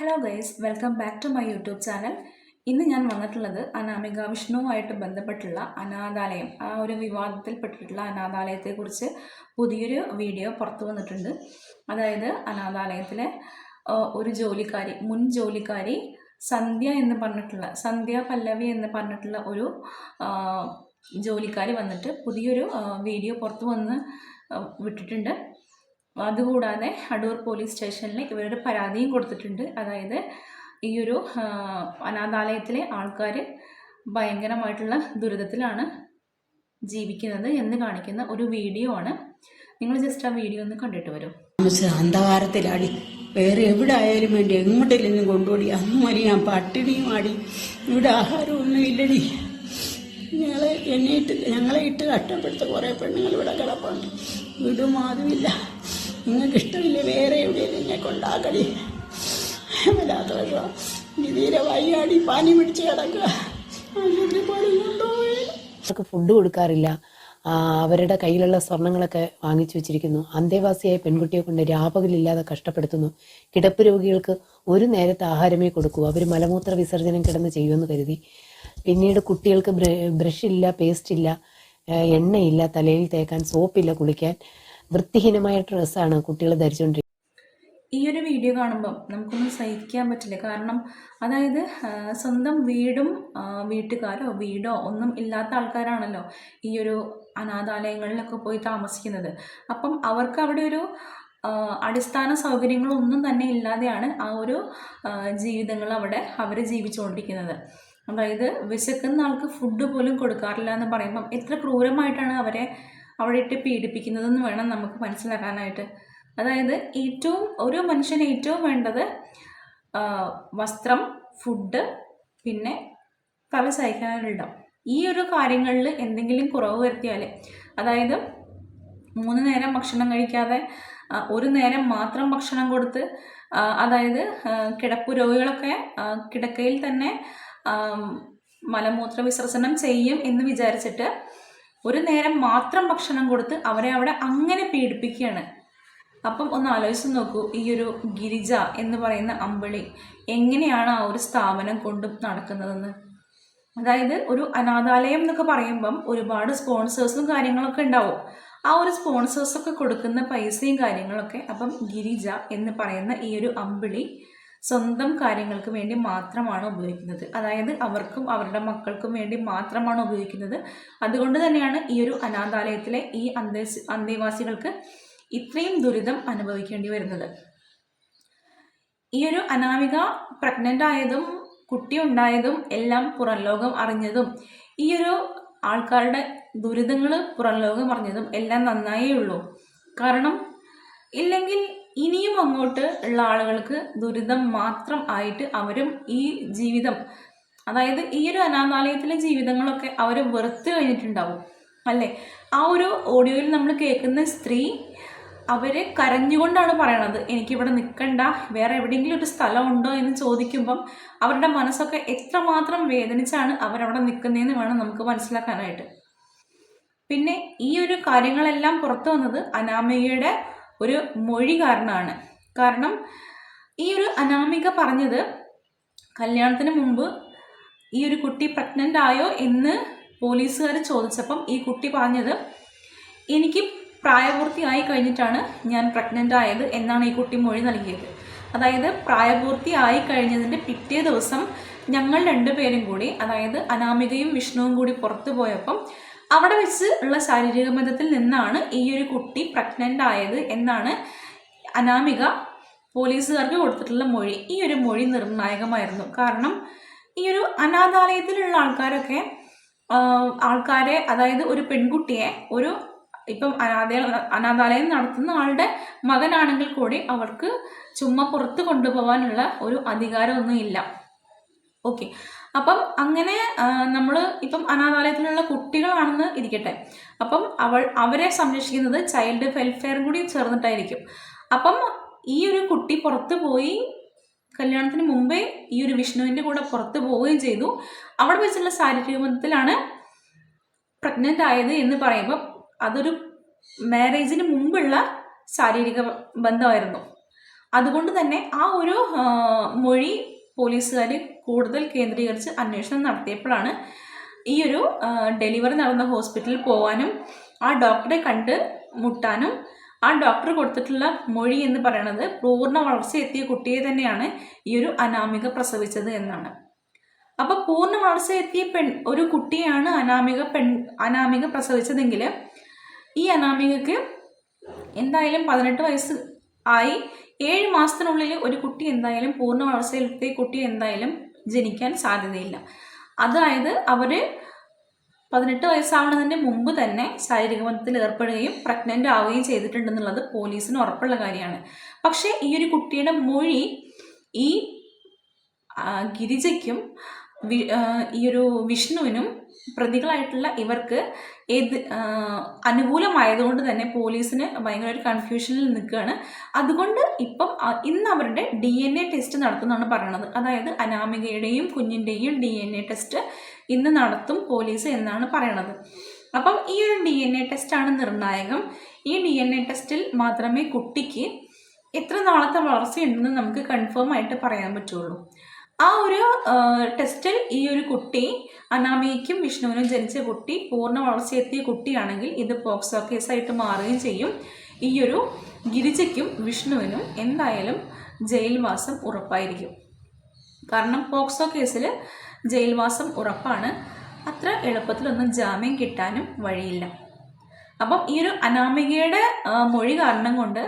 Hello guys welcome back to my YouTube channel ഇന്ന് ഞാൻ വന്നിട്ടുള്ളത് അനാമിക വിഷ്ണുവുമായിട്ട് ബന്ധപ്പെട്ടുള്ള അനാഥാലയം ആ ഒരു വിവാദത്തിൽപ്പെട്ടിട്ടുള്ള അനാഥാലയത്തെക്കുറിച്ച് പുതിയൊരു വീഡിയോ പുറത്തു വന്നിട്ടുണ്ട്. അതായത് അനാഥാലയത്തിലെ ഒരു ജോലിക്കാരി മുൻ ജോലിക്കാരി സന്ധ്യ എന്ന് പറഞ്ഞിട്ടുള്ള സന്ധ്യ പല്ലവി എന്ന് പറഞ്ഞിട്ടുള്ള ഒരു ജോലിക്കാരി വന്നിട്ട് പുതിയൊരു വീഡിയോ പുറത്തു വന്ന് വിട്ടിട്ടുണ്ട്. അതുകൂടാതെ അടൂർ പോലീസ് സ്റ്റേഷനിൽ ഇവരൊരു പരാതിയും കൊടുത്തിട്ടുണ്ട്. അതായത് ഈ ഒരു അനാഥാലയത്തിലെ ആൾക്കാർ ഭയങ്കരമായിട്ടുള്ള ദുരിതത്തിലാണ് ജീവിക്കുന്നത് എന്ന് കാണിക്കുന്ന ഒരു വീഡിയോ ആണ്. നിങ്ങൾ ജസ്റ്റ് ആ വീഡിയോ ഒന്ന് കണ്ടിട്ട് വരും. അന്ധകാരത്തിൽ അടി വേറെ എവിടെ ആയാലും വേണ്ടി എങ്ങോട്ടില്ലെന്നും കൊണ്ടുപോടി അന്ന് ഞാൻ പട്ടിണിയും ആടി. ഇവിടെ ആഹാരമൊന്നും ഇല്ലടി. ഞങ്ങളെ എന്നെ ഇട്ട് ഞങ്ങളെ ഇട്ട് കഷ്ടപ്പെടുത്ത കുറേ പെണ്ണുങ്ങൾ ഇവിടെ കിടപ്പുണ്ട്. വീടും അതുമില്ല നിങ്ങൾക്ക് ഇഷ്ടമില്ല വേറെ എവിടെയും നിന്നെ കൊണ്ടാക്കടി. വല്ലാത്ത വിഷമം വയ്യാടി പാനി പിടിച്ച് കിടക്കുക. ഫുഡ് കൊടുക്കാറില്ല. അവരുടെ കയ്യിലുള്ള സ്വർണങ്ങളൊക്കെ വാങ്ങിച്ചു വെച്ചിരിക്കുന്നു. അന്തേവാസിയായ പെൺകുട്ടിയെ കൊണ്ട് രാപകലില്ലാതെ കഷ്ടപ്പെടുത്തുന്നു. കിടപ്പ് രോഗികൾക്ക് ഒരു നേരത്തെ ആഹാരമേ കൊടുക്കൂ. അവർ മലമൂത്ര വിസർജനം കിടന്ന് ചെയ്യുമെന്ന് കരുതി. പിന്നീട് കുട്ടികൾക്ക് ബ്ര- ബ്രഷ് ഇല്ല പേസ്റ്റ് ഇല്ല എണ്ണയില്ല തലയിൽ തേക്കാൻ സോപ്പില്ല കുളിക്കാൻ. വൃത്തിഹീനമായ ഡ്രസ്സാണ് കുട്ടികൾ ധരിച്ചുകൊണ്ടിരിക്കുന്നത് ഈ ഒരു വീഡിയോ കാണുമ്പം നമുക്കൊന്നും സഹിക്കാൻ പറ്റില്ല. കാരണം അതായത് സ്വന്തം വീടും വീട്ടുകാരോ വീടോ ഒന്നും ഇല്ലാത്ത ആൾക്കാരാണല്ലോ ഈ ഒരു അനാഥാലയങ്ങളിലൊക്കെ പോയി താമസിക്കുന്നത്. അപ്പം അവർക്ക് അവിടെ ഒരു അടിസ്ഥാന സൗകര്യങ്ങളൊന്നും തന്നെ ഇല്ലാതെയാണ് ആ ഒരു ജീവിതങ്ങൾ അവിടെ അവർ ജീവിച്ചുകൊണ്ടിരിക്കുന്നത്. അതായത് വിശക്കുന്ന ആൾക്ക് ഫുഡ് പോലും കൊടുക്കാറില്ല എന്ന് പറയുമ്പം എത്ര ക്രൂരമായിട്ടാണ് അവരെ അവിടെ ഇട്ട് പീഡിപ്പിക്കുന്നതെന്ന് വേണം നമുക്ക് മനസ്സിലാക്കാനായിട്ട്. അതായത് ഏറ്റവും ഒരു മനുഷ്യന് ഏറ്റവും വേണ്ടത് വസ്ത്രം ഫുഡ് പിന്നെ തല ഇടം. ഈ ഒരു കാര്യങ്ങളിൽ എന്തെങ്കിലും കുറവ് വരുത്തിയാൽ അതായത് മൂന്ന് നേരം ഭക്ഷണം കഴിക്കാതെ ഒരു നേരം മാത്രം ഭക്ഷണം കൊടുത്ത് അതായത് കിടപ്പ് രോഗികളൊക്കെ കിടക്കയിൽ തന്നെ മലമൂത്ര വിസർജനം ചെയ്യും എന്ന് വിചാരിച്ചിട്ട് ഒരു നേരം മാത്രം ഭക്ഷണം കൊടുത്ത് അവരെ അവിടെ അങ്ങനെ പീഡിപ്പിക്കുകയാണ്. അപ്പം ഒന്ന് ആലോചിച്ച് നോക്കൂ ഈ ഒരു ഗിരിജ എന്ന് പറയുന്ന അമ്പിളി എങ്ങനെയാണ് ആ ഒരു സ്ഥാപനം കൊണ്ട് നടക്കുന്നതെന്ന്? അതായത് ഒരു അനാഥാലയം എന്നൊക്കെ പറയുമ്പം ഒരുപാട് സ്പോൺസേഴ്സും കാര്യങ്ങളൊക്കെ ഉണ്ടാവും. ആ ഒരു സ്പോൺസേഴ്സൊക്കെ കൊടുക്കുന്ന പൈസയും കാര്യങ്ങളൊക്കെ അപ്പം ഗിരിജ എന്ന് പറയുന്ന ഈ ഒരു അമ്പിളി സ്വന്തം കാര്യങ്ങൾക്ക് വേണ്ടി മാത്രമാണ് ഉപയോഗിക്കുന്നത്. അതായത് അവർക്കും അവരുടെ മക്കൾക്കും വേണ്ടി മാത്രമാണ് ഉപയോഗിക്കുന്നത്. അതുകൊണ്ട് തന്നെയാണ് ഈ ഒരു അനാഥാലയത്തിലെ ഈ അന്തേസ് അന്തേവാസികൾക്ക് ഇത്രയും ദുരിതം അനുഭവിക്കേണ്ടി വരുന്നത്. ഈ ഒരു അനാമിക പ്രഗ്നന്റ് ആയതും കുട്ടി ഉണ്ടായതും എല്ലാം പുറം ലോകം അറിഞ്ഞതും ഈ ഒരു ആൾക്കാരുടെ ദുരിതങ്ങൾ പുറം ലോകം അറിഞ്ഞതും എല്ലാം നന്നായേ ഉള്ളൂ. കാരണം ഇല്ലെങ്കിൽ ഇനിയും അങ്ങോട്ട് ഉള്ള ആളുകൾക്ക് ദുരിതം മാത്രം ആയിട്ട് അവരും ഈ ജീവിതം അതായത് ഈ ഒരു അനാഥാലയത്തിലെ ജീവിതങ്ങളൊക്കെ അവർ വെറുത്ത് കഴിഞ്ഞിട്ടുണ്ടാവും അല്ലേ? ആ ഒരു ഓഡിയോയിൽ നമ്മൾ കേൾക്കുന്ന സ്ത്രീ അവരെ കരഞ്ഞുകൊണ്ടാണ് പറയണത് എനിക്കിവിടെ നിൽക്കണ്ട വേറെ എവിടെയെങ്കിലും ഒരു സ്ഥലം ഉണ്ടോ എന്ന് ചോദിക്കുമ്പം അവരുടെ മനസ്സൊക്കെ എത്രമാത്രം വേദനിച്ചാണ് അവരവിടെ നിൽക്കുന്നതെന്ന് വേണം നമുക്ക് മനസ്സിലാക്കാനായിട്ട്. പിന്നെ ഈ ഒരു കാര്യങ്ങളെല്ലാം പുറത്തു വന്നത് അനാമികയുടെ ഒരു മൊഴി കാരണമാണ്. കാരണം ഈ ഒരു അനാമിക പറഞ്ഞത് കല്യാണത്തിന് മുമ്പ് ഈ ഒരു കുട്ടി പ്രഗ്നന്റ് ആയോ എന്ന് പോലീസുകാർ ചോദിച്ചപ്പം ഈ കുട്ടി പറഞ്ഞത് എനിക്ക് പ്രായപൂർത്തിയായി കഴിഞ്ഞിട്ടാണ് ഞാൻ പ്രഗ്നന്റ് ആയത് എന്നാണ് ഈ കുട്ടി മൊഴി നൽകിയത്. അതായത് പ്രായപൂർത്തിയായി കഴിഞ്ഞതിന്റെ പിറ്റേ ദിവസം ഞങ്ങൾ രണ്ടുപേരും കൂടി അതായത് അനാമികയും വിഷ്ണുവും കൂടി പുറത്തു പോയപ്പം അവിടെ വെച്ച് ഉള്ള ശാരീരിക ബന്ധത്തിൽ നിന്നാണ് ഈ ഒരു കുട്ടി പ്രഗ്നന്റ് ആയത് എന്നാണ് അനാമിക പോലീസുകാർക്ക് കൊടുത്തിട്ടുള്ള മൊഴി. ഈ ഒരു മൊഴി നിർണായകമായിരുന്നു. കാരണം ഈ ഒരു അനാഥാലയത്തിലുള്ള ആൾക്കാരൊക്കെ ആൾക്കാരെ അതായത് ഒരു പെൺകുട്ടിയെ ഒരു ഇപ്പം അനാഥ അനാഥാലയം നടത്തുന്ന ആളുടെ മകനാണെങ്കിൽ കൂടി അവർക്ക് ചുമ്മാ പുറത്ത് കൊണ്ടുപോകാനുള്ള ഒരു അധികാരമൊന്നും ഇല്ല. ഓക്കെ. അപ്പം അങ്ങനെ നമ്മൾ ഇപ്പം അനാഥാലയത്തിലുള്ള കുട്ടികളാണെന്ന് ഇരിക്കട്ടെ. അപ്പം അവൾ അവരെ സംരക്ഷിക്കുന്നത് ചൈൽഡ് വെൽഫെയറും കൂടി ചേർന്നിട്ടായിരിക്കും. അപ്പം ഈ ഒരു കുട്ടി പുറത്തു പോയി കല്യാണത്തിന് മുമ്പേ ഈ ഒരു വിഷ്ണുവിന്റെ കൂടെ പുറത്ത് പോവുകയും ചെയ്തു. അവിടെ വെച്ചുള്ള ശാരീരിക ബന്ധത്തിലാണ് പ്രഗ്നന്റ് ആയത് എന്ന് പറയുമ്പം അതൊരു മാരേജിന് മുമ്പുള്ള ശാരീരിക ബന്ധമായിരുന്നു. അതുകൊണ്ട് തന്നെ ആ ഒരു മൊഴി പോലീസുകാർ കൂടുതൽ കേന്ദ്രീകരിച്ച് അന്വേഷണം നടത്തിയപ്പോഴാണ് ഈ ഒരു ഡെലിവറി നടന്ന ഹോസ്പിറ്റലിൽ പോകാനും ആ ഡോക്ടറെ കണ്ട് മുട്ടാനും ആ ഡോക്ടർ കൊടുത്തിട്ടുള്ള മൊഴി എന്ന് പറയുന്നത് പൂർണ വളർച്ച എത്തിയ കുട്ടിയെ തന്നെയാണ് ഈ ഒരു അനാമിക പ്രസവിച്ചത് എന്നാണ്. അപ്പോൾ പൂർണ വളർച്ച എത്തിയ പെൺ ഒരു കുട്ടിയാണ് അനാമിക പെൺ അനാമിക പ്രസവിച്ചതെങ്കിൽ ഈ അനാമികക്ക് എന്തായാലും പതിനെട്ട് വയസ്സ് ആയി ഏഴ് മാസത്തിനുള്ളിൽ ഒരു കുട്ടി എന്തായാലും പൂർണ വളർച്ചയിലെത്തിയ കുട്ടി എന്തായാലും ജനിക്കാൻ സാധ്യതയില്ല. അതായത് അവർ പതിനെട്ട് വയസ്സാവുന്നതിന് മുമ്പ് തന്നെ ശാരീരിക ബന്ധത്തിൽ ഏർപ്പെടുകയും പ്രഗ്നന്റ് ആവുകയും ചെയ്തിട്ടുണ്ടെന്നുള്ളത് പോലീസിന് ഉറപ്പുള്ള കാര്യമാണ്. പക്ഷേ ഈ ഒരു കുട്ടിയുടെ മൊഴി ഈ ഗിരിജയ്ക്കും ഈ ഒരു വിഷ്ണുവിനും പ്രതികളായിട്ടുള്ള ഇവർക്ക് ഏത് അനുകൂലമായതുകൊണ്ട് തന്നെ പോലീസിന് ഭയങ്കര ഒരു കൺഫ്യൂഷനിൽ നിൽക്കുകയാണ്. അതുകൊണ്ട് ഇപ്പം ഇന്ന് അവരുടെ ഡി എൻ എ ടെസ്റ്റ് നടത്തുന്നതാണ് പറയണത്. അതായത് അനാമികയുടെയും കുഞ്ഞിന്റെയും ഡി എൻ എ ടെസ്റ്റ് ഇന്ന് നടത്തും പോലീസ് എന്നാണ് പറയണത്. അപ്പം ഈ ഒരു ഡി എൻ എ ടെസ്റ്റാണ് നിർണായകം. ഈ ഡി എൻ എ ടെസ്റ്റിൽ മാത്രമേ കുട്ടിക്ക് എത്ര നാളത്തെ വളർച്ചയുണ്ടെന്ന് നമുക്ക് കൺഫേം ആയിട്ട് പറയാൻ പറ്റുള്ളൂ. ആ ഒരു ടെസ്റ്റിൽ ഈ ഒരു കുട്ടി അനാമിയയ്ക്കും വിഷ്ണുവിനും ജനിച്ച കുട്ടി പൂർണ വളർച്ചയെത്തിയ കുട്ടിയാണെങ്കിൽ ഇത് പോക്സോ കേസായിട്ട് മാറുകയും ചെയ്യും. ഈ ഒരു ഗിരിജയ്ക്കും വിഷ്ണുവിനും എന്തായാലും ജയിൽവാസം ഉറപ്പായിരിക്കും. കാരണം പോക്സോ കേസിൽ ജയിൽവാസം ഉറപ്പാണ്. അത്ര എളുപ്പത്തിലൊന്നും ജാമ്യം കിട്ടാനും വഴിയില്ല. അപ്പം ഈ ഒരു അനാമികയുടെ മൊഴി കാരണം കൊണ്ട്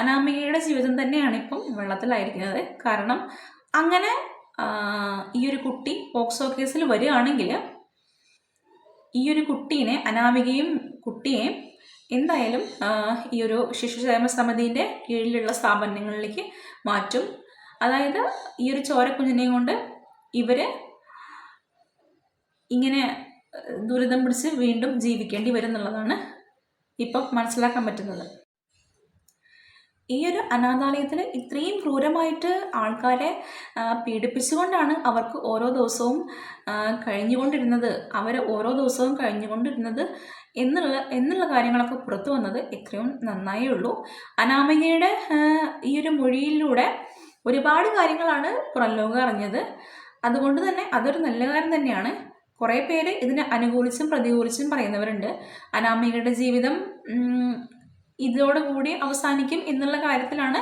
അനാമികയുടെ ജീവിതം തന്നെയാണ് ഇപ്പം വെള്ളത്തിലായിരിക്കുന്നത്. കാരണം അങ്ങനെ ഈ ഒരു കുട്ടി പോക്സോ കേസിൽ വരികയാണെങ്കിൽ ഈ ഒരു കുട്ടീനെ അനാമികയും കുട്ടിയെയും എന്തായാലും ഈ ഒരു ശിശുക്ഷേമ സമിതിന്റെ കീഴിലുള്ള സ്ഥാപനങ്ങളിലേക്ക് മാറ്റും. അതായത് ഈ ഒരു ചോരക്കുഞ്ഞിനെയും കൊണ്ട് ഇവർ ഇങ്ങനെ ദുരിതം പിടിച്ച് വീണ്ടും ജീവിക്കേണ്ടി വരും എന്നുള്ളതാണ് ഇപ്പം മനസ്സിലാക്കാൻ പറ്റുന്നത്. ഈ ഒരു അനാഥാലയത്തിൽ ഇത്രയും ക്രൂരമായിട്ട് ആൾക്കാരെ പീഡിപ്പിച്ചുകൊണ്ടാണ് അവർക്ക് ഓരോ ദിവസവും കഴിഞ്ഞുകൊണ്ടിരുന്നത്. അവർ ഓരോ ദിവസവും കഴിഞ്ഞുകൊണ്ടിരുന്നത് എന്നുള്ള എന്നുള്ള കാര്യങ്ങളൊക്കെ പുറത്തു വന്നത് എത്രയും നന്നായേ ഉള്ളൂ. അനാമികയുടെ ഈ ഒരു മൊഴിയിലൂടെ ഒരുപാട് കാര്യങ്ങളാണ് പുറം ലോകം അറിഞ്ഞത്. അതുകൊണ്ട് തന്നെ അതൊരു നല്ല കാര്യം തന്നെയാണ്. കുറേ പേര് ഇതിനെ അനുകൂലിച്ചും പ്രതികൂലിച്ചും പറയുന്നവരുണ്ട്. അനാമികയുടെ ജീവിതം ഇതോടുകൂടി അവസാനിക്കും എന്നുള്ള കാര്യത്തിലാണ്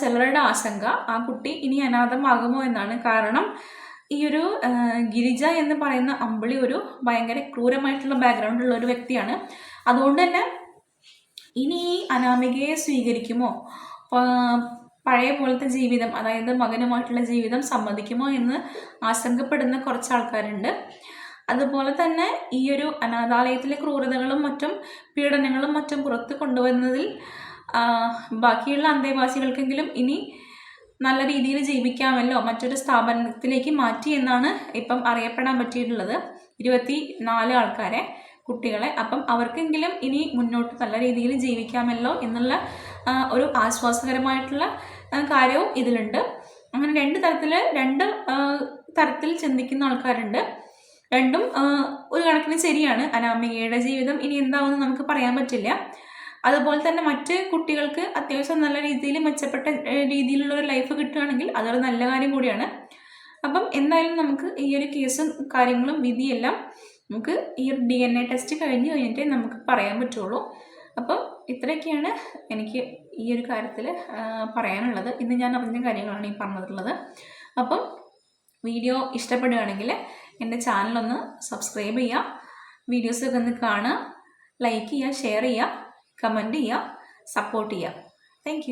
ചിലരുടെ ആശങ്ക. ആ കുട്ടി ഇനി അനാഥമാകുമോ എന്നാണ് കാരണം ഈ ഒരു ഗിരിജ എന്ന് പറയുന്ന അമ്പിളി ഒരു ഭയങ്കര ക്രൂരമായിട്ടുള്ള ബാക്ക്ഗ്രൗണ്ട് ഉള്ള ഒരു വ്യക്തിയാണ്. അതുകൊണ്ട് തന്നെ ഇനി ഈ അനാമികയെ സ്വീകരിക്കുമോ? പഴയ പോലത്തെ ജീവിതം അതായത് മകനുമായിട്ടുള്ള ജീവിതം സമ്മതിക്കുമോ എന്ന് ആശങ്കപ്പെടുന്ന കുറച്ച് ആൾക്കാരുണ്ട്. അതുപോലെ തന്നെ ഈ ഒരു അനാഥാലയത്തിലെ ക്രൂരതകളും മറ്റും പീഡനങ്ങളും മറ്റും പുറത്ത് കൊണ്ടുവന്നതിൽ ബാക്കിയുള്ള അന്തേവാസികൾക്കെങ്കിലും ഇനി നല്ല രീതിയിൽ ജീവിക്കാമല്ലോ മറ്റൊരു സ്ഥാപനത്തിലേക്ക് മാറ്റി എന്നാണ് ഇപ്പം അറിയപ്പെടാൻ പറ്റിയിട്ടുള്ളത്. ഇരുപത്തി നാല് ആൾക്കാരെ കുട്ടികളെ. അപ്പം അവർക്കെങ്കിലും ഇനി മുന്നോട്ട് നല്ല രീതിയിൽ ജീവിക്കാമല്ലോ എന്നുള്ള ഒരു ആശ്വാസകരമായിട്ടുള്ള കാര്യവും ഇതിലുണ്ട്. അങ്ങനെ രണ്ട് തരത്തിൽ രണ്ട് തരത്തിൽ ചിന്തിക്കുന്ന ആൾക്കാരുണ്ട്. രണ്ടും ഒരു കണക്കിന് ശരിയാണ്. അനാമികയുടെ ജീവിതം ഇനി എന്താവുമെന്ന് നമുക്ക് പറയാൻ പറ്റില്ല. അതുപോലെ തന്നെ മറ്റ് കുട്ടികൾക്ക് അത്യാവശ്യം നല്ല രീതിയിൽ മെച്ചപ്പെട്ട രീതിയിലുള്ള ഒരു ലൈഫ് കിട്ടുകയാണെങ്കിൽ അതൊരു നല്ല കാര്യം കൂടിയാണ്. അപ്പം എന്തായാലും നമുക്ക് ഈ ഒരു കേസും കാര്യങ്ങളും വിധിയെല്ലാം നമുക്ക് ഈ ഒരു ഡി എൻ എ ടെസ്റ്റ് കഴിഞ്ഞ് കഴിഞ്ഞിട്ടേ നമുക്ക് പറയാൻ പറ്റുള്ളൂ. അപ്പം ഇത്രയൊക്കെയാണ് എനിക്ക് ഈ ഒരു കാര്യത്തിൽ പറയാനുള്ളത്. ഇന്ന് ഞാൻ അറിഞ്ഞ കാര്യങ്ങളാണ് ഈ പറഞ്ഞിട്ടുള്ളത്. അപ്പം വീഡിയോ ഇഷ്ടപ്പെടുകയാണെങ്കിൽ എന്റെ ചാനലൊന്ന് സബ്സ്ക്രൈബ് ചെയ്യുക വീഡിയോസൊക്കെ ഒന്ന് കാണുക. ലൈക്ക് ചെയ്യുക ഷെയർ ചെയ്യുക കമന്റ് ചെയ്യുക സപ്പോർട്ട് ചെയ്യുക താങ്ക്